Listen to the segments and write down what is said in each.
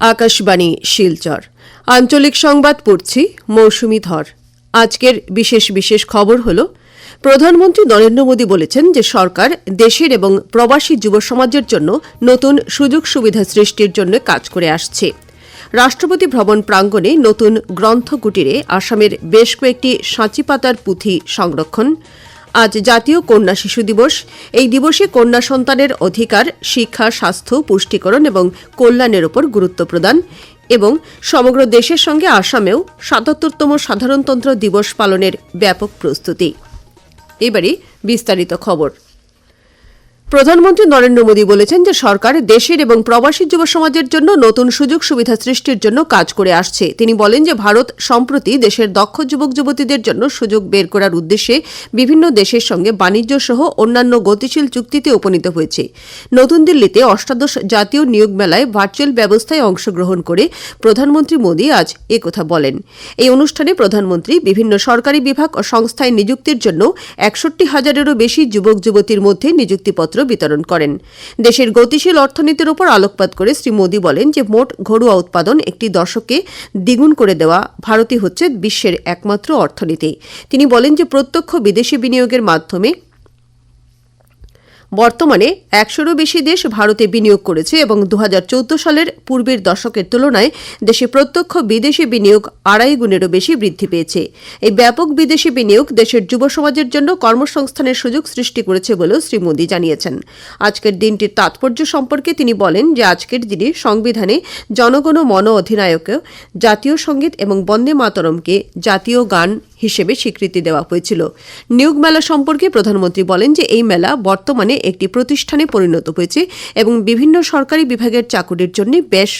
আকাশবাণী, শিলচর। আঞ্চলিক সংবাদ পড়ছি মৌসুমি ধর। আজকের বিশেষ বিশেষ খবর হল, প্রধানমন্ত্রী নরেন্দ্র মোদী বলেছেন যে সরকার দেশের এবং প্রবাসী যুব সমাজের জন্য নতুন সুযোগ সুবিধা সৃষ্টির জন্য কাজ করে আসছে। রাষ্ট্রপতি ভ্রমণ প্রাঙ্গণে নতুন গ্রন্থ কুটিরে আসামের বেশ কয়েকটি সাঁচিপাতার পুঁথি সংরক্ষণ আজ জাতীয় কন্যা শিশু দিবস। এই দিবসে কন্যা সন্তানের অধিকার, শিক্ষা, স্বাস্থ্য, পুষ্টিকরণ এবং কল্যাণের ওপর গুরুত্ব প্রদান এবং সমগ্র দেশের সঙ্গে আসামেও সাতাত্তরতম সাধারণতন্ত্র দিবস পালনের ব্যাপক প্রস্তুতি। এবারে বিস্তারিত খবর। প্রধানমন্ত্রী নরেন্দ্র মোদী বলেছেন যে সরকার দেশের এবং প্রবাসী যুব সমাজের জন্য নতুন সুযোগ সুবিধা সৃষ্টির জন্য কাজ করে আসছে। তিনি বলেন যে ভারত সম্প্রতি দেশের দক্ষ যুবক যুবতীদের জন্য সুযোগ বের করার উদ্দেশ্যে বিভিন্ন দেশের সঙ্গে বাণিজ্য সহ অন্যান্য গতিশীল চুক্তিতে উপনীত হয়েছে। নতুন দিল্লিতে অষ্টাদশ জাতীয় নিয়োগ মেলায় ভার্চুয়াল ব্যবস্থায় অংশগ্রহণ করে প্রধানমন্ত্রী মোদী আজ একথা বলেন। এই অনুষ্ঠানে প্রধানমন্ত্রী বিভিন্ন সরকারি বিভাগ ও সংস্থায় নিযুক্তির জন্য একষট্টি হাজারেরও বেশি যুবক যুবতীর মধ্যে নিযুক্তিপত্র বিতরণ করেন। দেশের গতিশীল অর্থনীতির উপর আলোকপাত করে শ্রী মোদী বলেন যে, মোট ঘরোয়া উৎপাদন একটি দশকে দ্বিগুণ করে দেওয়া ভারতই হচ্ছে বিশ্বের একমাত্র অর্থনীতি। তিনি বলেন যে, প্রত্যক্ষ বিদেশি বিনিয়োগের মাধ্যমে বর্তমানে একশোরও বেশি দেশ ভারতে বিনিয়োগ করেছে এবং দু হাজার চৌদ্দ সালের পূর্বের দশকের তুলনায় দেশে প্রত্যক্ষ বিদেশি বিনিয়োগ আড়াই গুণেরও বেশি বৃদ্ধি পেয়েছে। এই ব্যাপক বিদেশি বিনিয়োগ দেশের যুব সমাজের জন্য কর্মসংস্থানের সুযোগ সৃষ্টি করেছে বলেও শ্রী মোদী জানিয়েছেন। আজকের দিনটির তাৎপর্য সম্পর্কে তিনি বলেন যে, আজকের দিনে সংবিধানে জনগণ মন অধিনায়ক জাতীয় সংগীত এবং বন্দে মাতরমকে জাতীয় গান হিসেবে স্বীকৃতি দেওয়া হয়েছিল। নিয়োগ মেলা সম্পর্কে প্রধানমন্ত্রী বলেন যে এই মেলা বর্তমানে একটি প্রতিষ্ঠানে পরিণত হয়েছে এবং বিভিন্ন সরকারি বিভাগের চাকুরির জন্য বেশ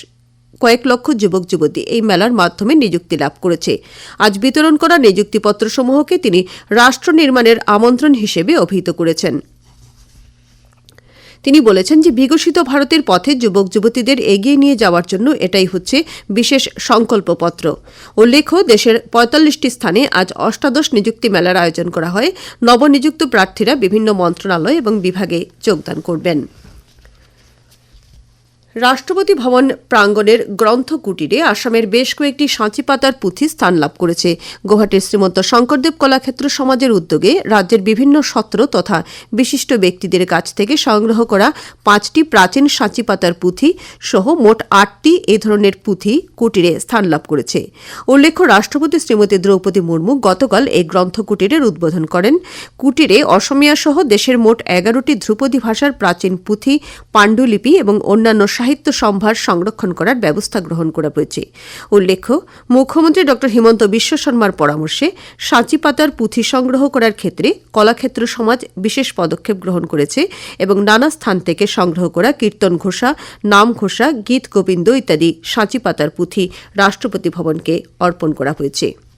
কয়েক লক্ষ যুবক যুবতী এই মেলার মাধ্যমে নিযুক্তি লাভ করেছে। আজ বিতরণ করা নিযুক্তিপত্রসমূহকে তিনি রাষ্ট্র নির্মাণের আমন্ত্রণ হিসেবে অভিহিত করেছেন। তিনি বলেছেন যে বিকশিত ভারতের পথে যুবক যুবতীদের এগিয়ে নিয়ে যাওয়ার জন্য এটাই হচ্ছে বিশেষ সংকল্পপত্র। উল্লেখ্য, দেশের পঁয়তাল্লিশটি স্থানে আজ অষ্টাদশ নিযুক্তি মেলার আয়োজন করা হয়। নবনিযুক্ত প্রার্থীরা বিভিন্ন মন্ত্রণালয় এবং বিভাগে যোগদান করবেন। রাষ্ট্রপতি ভবন প্রাঙ্গণের গ্রন্থ কুটিরে আসামের বেশ কয়েকটি সাঁচিপাতার পুঁথি স্থান লাভ করেছে। গুয়াহাটির শ্রীমন্ত শঙ্করদেব কলাক্ষেত্র সমাজের উদ্যোগে রাজ্যের বিভিন্ন সত্র তথা বিশিষ্ট ব্যক্তিদের কাছ থেকে সংগ্রহ করা পাঁচটি প্রাচীন সাঁচিপাতার পুঁথি সহ মোট আটটি এ ধরনের পুঁথি কুটিরে স্থান লাভ করেছে। উল্লেখ্য, রাষ্ট্রপতি শ্রীমতী দ্রৌপদী মুর্মু গতকাল এই গ্রন্থ কুটিরের উদ্বোধন করেন। কুটিরে অসমিয়া সহ দেশের মোট এগারোটি ধ্রুপদী ভাষার প্রাচীন পুঁথি, পাণ্ডুলিপি এবং অন্যান্য সাহিত্য সম্ভার সংরক্ষণ করার ব্যবস্থা গ্রহণ করা হয়েছে উল্লেখ্য, মুখ্যমন্ত্রী ড হিমন্ত বিশ্ব শর্মার পরামর্শে সাঁচিপাতার পুঁথি সংগ্রহ করার ক্ষেত্রে কলাক্ষেত্র সমাজ বিশেষ পদক্ষেপ গ্রহণ করেছে এবং নানা স্থান থেকে সংগ্রহ করা কীর্তন ঘোষা, নাম ঘোষা, গীত গোবিন্দ ইত্যাদি সাঁচিপাতার পুঁথি রাষ্ট্রপতি ভবনকে অর্পণ করা হয়েছে।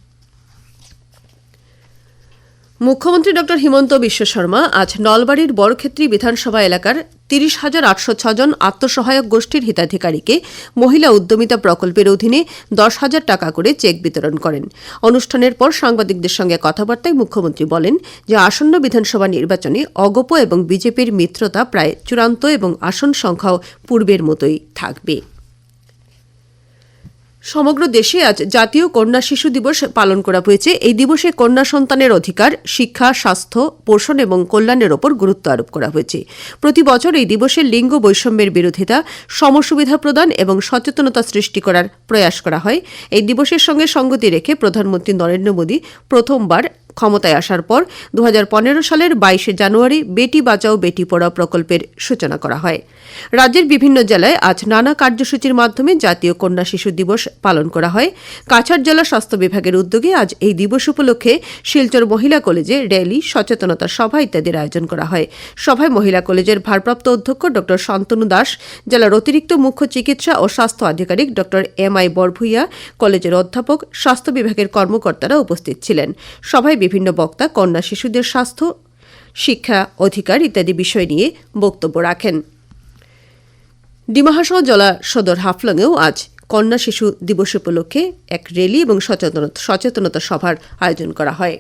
মুখ্যমন্ত্রী ড হিমন্ত বিশ্ব শর্মা আজ নলবাড়ির বড়ক্ষেত্রী বিধানসভা এলাকার তিরিশ হাজার আটশো ছজন আত্মসহায়ক গোষ্ঠীর হিতাধিকারীকে মহিলা উদ্যমিতা প্রকল্পের অধীনে দশ হাজার টাকা করে চেক বিতরণ করেন। অনুষ্ঠানের পর সাংবাদিকদের সঙ্গে কথাবার্তায় মুখ্যমন্ত্রী বলেন যে, আসন্ন বিধানসভা নির্বাচনে অগপ এবং বিজেপির মিত্রতা প্রায় চূড়ান্ত এবং আসন সংখ্যাও পূর্বের মতোই থাকবে। সমগ্র দেশে আজ জাতীয় কন্যা শিশু দিবস পালন করা হয়েছে। এই দিবসে কন্যা সন্তানের অধিকার, শিক্ষা, স্বাস্থ্য, পোষণ এবং কল্যাণের ওপর গুরুত্ব আরোপ করা হয়েছে। প্রতি বছর এই দিবসে লিঙ্গ বৈষম্যের বিরোধিতা, সমসুবিধা প্রদান এবং সচেতনতা সৃষ্টি করার প্রয়াস করা হয়। এই দিবসের সঙ্গে সঙ্গতি রেখে প্রধানমন্ত্রী নরেন্দ্র মোদী প্রথমবার ক্ষমতায় আসার পর দু হাজার পনেরো সালের বাইশে জানুয়ারি বেটি বাঁচাও, বেটি পড়াও প্রকল্পের সূচনা করা হয়। রাজ্যের বিভিন্ন জেলায় আজ নানা কার্যসূচির মাধ্যমে জাতীয় কন্যা শিশু দিবস পালন করা হয়। কাছাড় জেলা স্বাস্থ্য বিভাগের উদ্যোগে আজ এই দিবস উপলক্ষে শিলচর মহিলা কলেজে র্যালি, সচেতনতা সভা ইত্যাদির আয়োজন করা হয়। সভায় মহিলা কলেজের ভারপ্রাপ্ত অধ্যক্ষ ড শান্তনু দাস, জেলার অতিরিক্ত মুখ্য চিকিৎসা ও স্বাস্থ্য আধিকারিক ড এম আই বরভুইয়া, কলেজের অধ্যাপক, স্বাস্থ্য বিভাগের কর্মকর্তারা উপস্থিত ছিলেন। সভায় বিভিন্ন বক্তা, কন্যা শিশুদের স্বাস্থ্য, শিক্ষা অধিকার ইত্যাদি বিষয় নিয়ে বক্তব্য রাখেন। ডিমাহাসহ জলা সদর হাফলংয়েও আজ কন্যা শিশু দিবস উপলক্ষে এক রেলি এবং সচেতনতা সচেতনতা সভার আয়োজন করা হয়।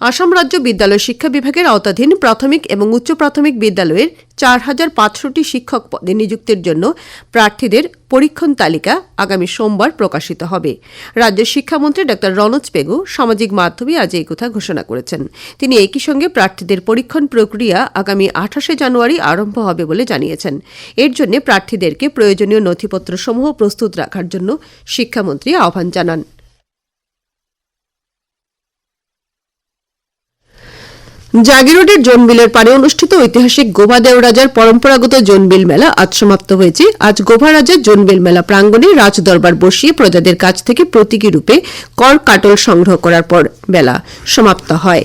আসাম রাজ্য বিদ্যালয় শিক্ষা বিভাগের আওতাধীন প্রাথমিক এবং উচ্চ প্রাথমিক বিদ্যালয়ের চার হাজার পাঁচশোটি শিক্ষক পদে নিযুক্তির জন্য প্রার্থীদের পরীক্ষণ তালিকা আগামী সোমবার প্রকাশিত হবে। রাজ্যের শিক্ষামন্ত্রী ড. রনোজ পেগু সামাজিক মাধ্যমে আজ এই কথা ঘোষণা করেছেন। তিনি একই সঙ্গে প্রার্থীদের পরীক্ষণ প্রক্রিয়া আগামী আঠাশে জানুয়ারি আরম্ভ হবে বলে জানিয়েছেন। এর জন্য প্রার্থীদেরকে প্রয়োজনীয় নথিপত্রসমূহ প্রস্তুত রাখার জন্য শিক্ষামন্ত্রী আহ্বান জানান। জাগিরোডের জোনবিলের পারে অনুষ্ঠিত ঐতিহাসিক গোভা দেওরাজার পরম্পরাগত জোনবিল মেলা আজ সমাপ্ত হয়েছে। আজ গোভা রাজার জোনবিল মেলা প্রাঙ্গণে রাজদরবার বসিয়ে প্রজাদের কাছ থেকে প্রতীকী রূপে কর কাটল সংগ্রহ করার পর মেলা সমাপ্ত হয়।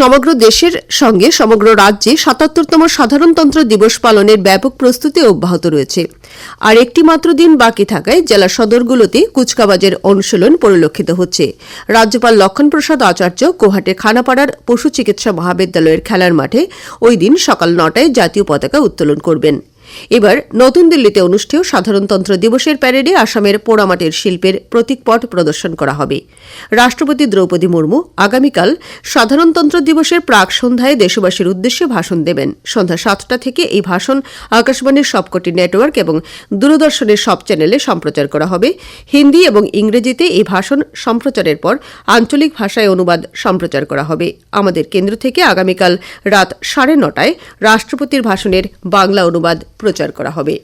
সমগ্র দেশের সঙ্গে সমগ্র রাজ্যে সাতাত্তরতম সাধারণতন্ত্র দিবস পালনের ব্যাপক প্রস্তুতি অব্যাহত রয়েছে। আর একটি মাত্র দিন বাকি থাকায় জেলা সদরগুলোতে কুচকাবাজের অনুশীলন পরিলক্ষিত হচ্ছে। রাজ্যপাল লক্ষণ প্রসাদ আচার্য কোহাটের খানাপাড়ার পশু চিকিৎসা মহাবিদ্যালয়ের খেলার মাঠে ওই দিন সকাল নটায় জাতীয় পতাকা উত্তোলন করবেন। এবার নতুন দিল্লিতে অনুষ্ঠেয় সাধারণতন্ত্র দিবসের প্যারেডে আসামের পোড়ামাটির শিল্পের প্রতীকপট প্রদর্শন করা হবে। রাষ্ট্রপতি দ্রৌপদী মুর্মু আগামীকাল সাধারণতন্ত্র দিবসের প্রাক সন্ধ্যায় দেশবাসীর উদ্দেশ্যে ভাষণ দেবেন। সন্ধ্যা সাতটা থেকে এই ভাষণ আকাশবাণীর সবকটি নেটওয়ার্ক এবং দূরদর্শনের সব চ্যানেলে সম্প্রচার করা হবে। হিন্দি এবং ইংরেজিতে এই ভাষণ সম্প্রচারের পর আঞ্চলিক ভাষায় অনুবাদ সম্প্রচার করা হবে। আমাদের কেন্দ্র থেকে আগামীকাল রাত সাড়ে নটায় রাষ্ট্রপতির ভাষণের বাংলা অনুবাদ প্রচার করা হবে।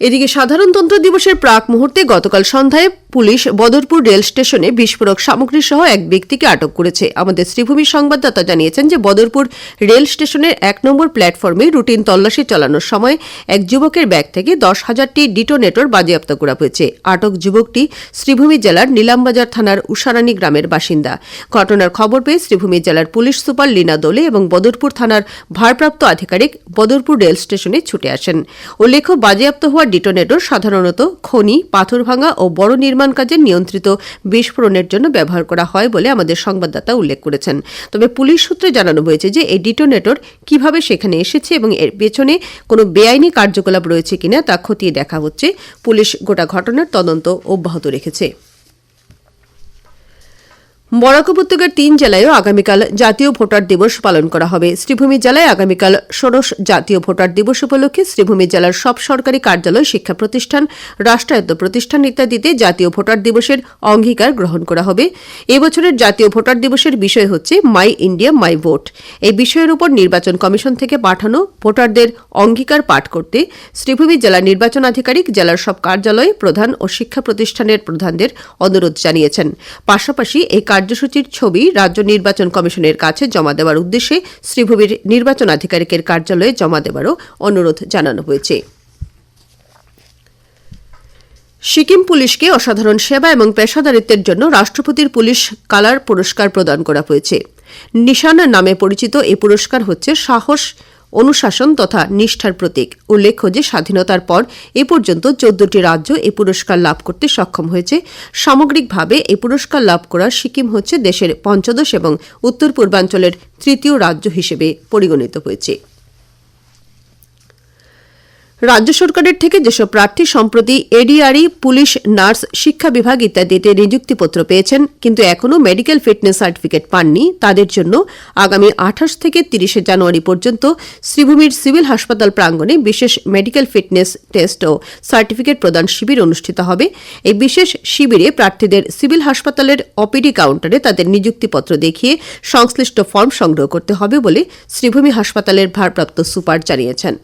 এদিকে সাধারণতন্ত্র দিবসের প্রাক মুহূর্তে গতকাল সন্ধ্যায় পুলিশ বদরপুর রেল স্টেশনে বিস্ফোরক সামগ্রী সহ এক ব্যক্তিকে আটক করেছে। আমাদের শ্রীভূমির সংবাদদাতা জানিয়েছেন যে বদরপুর রেল স্টেশনের এক নম্বর প্ল্যাটফর্মে রুটিন তল্লাশি চালানোর সময় এক যুবকের ব্যাগ থেকে দশ হাজারটি ডিটোনেটর বাজেয়াপ্ত করা হয়েছে। আটক যুবকটি শ্রীভূমি জেলার নীলামবাজার থানার উষারানী গ্রামের বাসিন্দা। ঘটনার খবর পেয়ে শ্রীভূমি জেলার পুলিশ সুপার লীনা দোলে এবং বদরপুর থানার ভারপ্রাপ্ত আধিকারিক বদরপুর রেল স্টেশনে ছুটে আসেন। উল্লেখ্য, বাজেয়াপ্ত হওয়া ডিটোনেটর সাধারণত খনি পাথর ভাঙা ও বড় নির্মাণ কাজে নিয়ন্ত্রিত বিস্ফোরণের জন্য ব্যবহার করা হয় বলে আমাদের সংবাদদাতা উল্লেখ করেছেন। তবে পুলিশ সূত্রে জানানো হয়েছে যে, এই ডিটোনেটর কীভাবে সেখানে এসেছে এবং এর পেছনে কোনো বেআইনি কার্যকলাপ রয়েছে কিনা তা খতিয়ে দেখা হচ্ছে। পুলিশ গোটা ঘটনার তদন্ত অব্যাহত রেখেছে। বরাক উপত্যকার তিন জেলায়ও আগামীকাল জাতীয় ভোটার দিবস পালন করা হবে। শ্রীভূমি জেলায় আগামীকাল ষোড়শ জাতীয় ভোটার দিবস উপলক্ষে শ্রীভূমি জেলার সব সরকারি কার্যালয়, শিক্ষা প্রতিষ্ঠান, রাষ্ট্রায়ত্ত প্রতিষ্ঠান ইত্যাদিতে জাতীয় ভোটার দিবসের অঙ্গীকার গ্রহণ করা হবে। এবছরের জাতীয় ভোটার দিবসের বিষয় হচ্ছে মাই ইন্ডিয়া, মাই ভোট। এই বিষয়ের উপর নির্বাচন কমিশন থেকে পাঠানো ভোটারদের অঙ্গীকার পাঠ করতে শ্রীভূমি জেলা নির্বাচন আধিকারিক, জেলার সব কার্যালয় প্রধান ও শিক্ষা প্রতিষ্ঠানের প্রধানদের অনুরোধ জানিয়েছেন। পাশাপাশি এই কার্যসূচির ছবি রাজ্য নির্বাচন কমিশনের কাছে জমা দেওয়ার উদ্দেশ্যে শ্রীভূমির নির্বাচন আধিকারিকের কার্যালয়ে জমা দেওয়ারও অনুরোধ জানানো হয়েছে। সিকিম পুলিশকে অসাধারণ সেবা এবং পেশাদারিত্বের জন্য রাষ্ট্রপতির পুলিশ কালার পুরস্কার প্রদান করা হয়েছে। নিশান নামে পরিচিত এই পুরস্কার হচ্ছে সাহস অনুশাসন তথা নিষ্ঠার প্রতীক। উল্লেখ্য যে স্বাধীনতার পর এ পর্যন্ত চোদ্দটি রাজ্য এ পুরস্কার লাভ করতে সক্ষম হয়েছে। সামগ্রিকভাবে এ পুরস্কার লাভ করা সিকিম হচ্ছে দেশের পঞ্চদশ এবং উত্তর পূর্বাঞ্চলের তৃতীয় রাজ্য হিসেবে পরিগণিত হয়েছে। রাজ্য সরকারের থেকে যেসব প্রার্থী সম্প্রতি এডিআরই, পুলিশ, নার্স, শিক্ষা বিভাগ ইত্যাদিতে নিযুক্তিপত্র পেয়েছেন, কিন্তু এখনও মেডিকেল ফিটনেস সার্টিফিকেট পাননি। তাদের জন্য আগামী আঠাশ থেকে তিরিশে জানুয়ারি পর্যন্ত শ্রীভূমির সিভিল হাসপাতাল প্রাঙ্গণে বিশেষ মেডিকেল ফিটনেস টেস্ট ও সার্টিফিকেট প্রদান শিবির অনুষ্ঠিত হবে। এই বিশেষ শিবিরে প্রার্থীদের সিভিল হাসপাতালের অপিডি কাউন্টারে তাদের নিযুক্তিপত্র দেখিয়ে সংশ্লিষ্ট ফর্ম সংগ্রহ করতে হবে বলে শ্রীভূমি হাসপাতালের ভারপ্রাপ্ত সুপার জানিয়েছেন।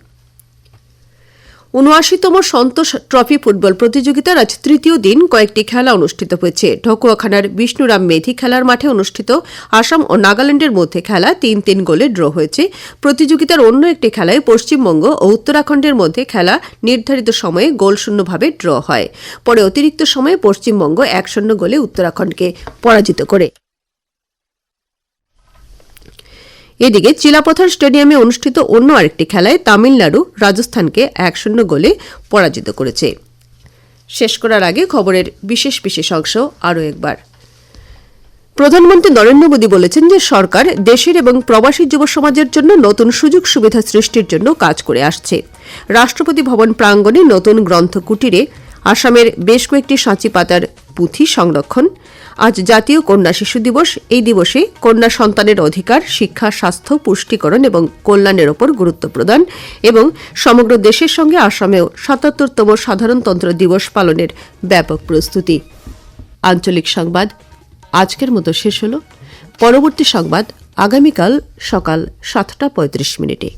উনআশিতম সন্তোষ ট্রফি ফুটবল প্রতিযোগিতার আজ তৃতীয় দিন কয়েকটি খেলা অনুষ্ঠিত হয়েছে। ঢকুয়াখানার বিষ্ণুরাম মেধি খেলার মাঠে অনুষ্ঠিত আসাম ও নাগাল্যান্ডের মধ্যে খেলা তিন তিন গোলে ড্র হয়েছে। প্রতিযোগিতার অন্য একটি খেলায় পশ্চিমবঙ্গ ও উত্তরাখণ্ডের মধ্যে খেলা নির্ধারিত সময়ে গোলশূন্যভাবে ড্র হয়। পরে অতিরিক্ত সময়ে পশ্চিমবঙ্গ এক শূন্য গোলে উত্তরাখণ্ডকে পরাজিত করে। এদিকে চিলাপথার স্টেডিয়ামে অনুষ্ঠিত অন্য আরেকটি খেলায় তামিলনাড়ু রাজস্থানকে এক শূন্য গোলে পরাজিত করেছে। শেষ করার আগে খবরের বিশেষ বিশেষ অংশ আরও একবার। প্রধানমন্ত্রী নরেন্দ্র মোদী বলেছেন যে সরকার দেশের এবং প্রবাসী যুব সমাজের জন্য নতুন সুযোগ সুবিধা সৃষ্টির জন্য কাজ করে আসছে। রাষ্ট্রপতি ভবন প্রাঙ্গণে নতুন গ্রন্থ কুটিরে আসামের বেশ কয়েকটি সাঁচি পাতার পুঁথি সংরক্ষণ। আজ জাতীয় কন্যা শিশু দিবস। এই দিবসে কন্যা সন্তানের অধিকার, শিক্ষা, স্বাস্থ্য, পুষ্টিকরণ এবং কল্যাণের ওপর গুরুত্ব প্রদান এবং সমগ্র দেশের সঙ্গে আসামেও সাতাত্তরতম সাধারণতন্ত্র দিবস পালনের ব্যাপক প্রস্তুতি। আঞ্চলিক সংবাদ, আজকের মতো শেষ হল। পরবর্তী সংবাদ আগামীকাল সকাল সাতটা পঁয়ত্রিশ মিনিটে।